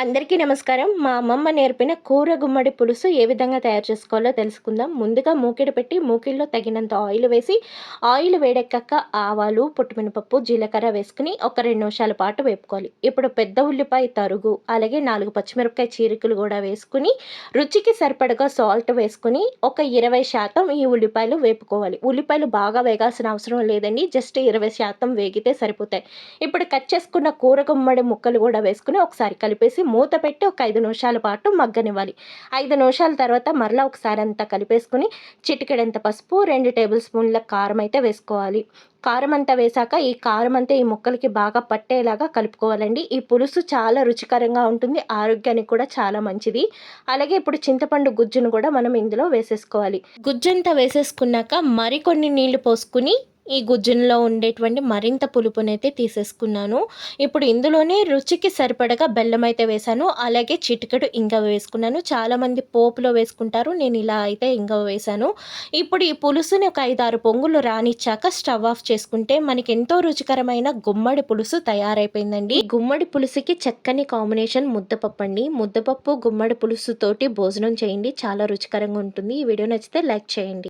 అందరికీ నమస్కారం. మా అమ్మమ్మ నేర్పిన కూర గుమ్మడి పులుసు ఏ విధంగా తయారు చేసుకోవాలో తెలుసుకుందాం. ముందుగా మూకిడి పెట్టి మూకిల్లో తగినంత ఆయిల్ వేసి ఆయిల్ వేడెక్కాక ఆవాలు పుట్టుమినపప్పు జీలకర్ర వేసుకుని ఒక రెండు నిమిషాల పాటు వేపుకోవాలి. ఇప్పుడు పెద్ద ఉల్లిపాయ తరుగు అలాగే నాలుగు పచ్చిమిరపకాయ చీరికలు కూడా వేసుకుని రుచికి సరిపడగా సాల్ట్ వేసుకుని ఒక ఇరవై శాతం ఈ ఉల్లిపాయలు వేపుకోవాలి. ఉల్లిపాయలు బాగా వేగాల్సిన అవసరం లేదండి జస్ట్ ఇరవై శాతం వేగితే సరిపోతాయి. ఇప్పుడు కట్ చేసుకున్న కూర గుమ్మడి ముక్కలు కూడా వేసుకుని ఒకసారి కలిపేసి మూత పెట్టి ఒక ఐదు నిమిషాల పాటు మగ్గనివ్వాలి. ఐదు నిమిషాల తర్వాత మరలా ఒకసారి అంతా కలిపేసుకుని చిటికెడంత పసుపు రెండు టేబుల్ స్పూన్ల కారం అయితే వేసుకోవాలి. కారం అంతా వేసాక ఈ కారం అంతా ఈ ముక్కలకి బాగా పట్టేలాగా కలుపుకోవాలండి. ఈ పులుసు చాలా రుచికరంగా ఉంటుంది ఆరోగ్యానికి కూడా చాలా మంచిది. అలాగే ఇప్పుడు చింతపండు గుజ్జును కూడా మనం ఇందులో వేసేసుకోవాలి. గుజ్జంతా వేసేసుకున్నాక మరికొన్ని నీళ్ళు పోసుకుని ఈ గుజ్జులో ఉండేటువంటి మరింత పులుపునైతే తీసేసుకున్నాను. ఇప్పుడు ఇందులోనే రుచికి సరిపడగా బెల్లం అయితే వేశాను. అలాగే చిటికెడు ఇంగవ వేసుకున్నాను. చాలామంది పోపులో వేసుకుంటారు. నేను ఇలా అయితే ఇంగవ వేశాను. ఇప్పుడు ఈ పులుసుని ఒక ఐదారు పొంగులు రానిచ్చాక స్టవ్ ఆఫ్ చేసుకుంటే మనకి ఎంతో రుచికరమైన గుమ్మడి పులుసు తయారైపోయిందండి. గుమ్మడి పులుసుకి చక్కని కాంబినేషన్ ముద్దపప్పు అండి ముద్దపప్పు గుమ్మడి పులుసుతోటి భోజనం చేయండి. చాలా రుచికరంగా ఉంటుంది. ఈ వీడియో నచ్చితే లైక్ చేయండి.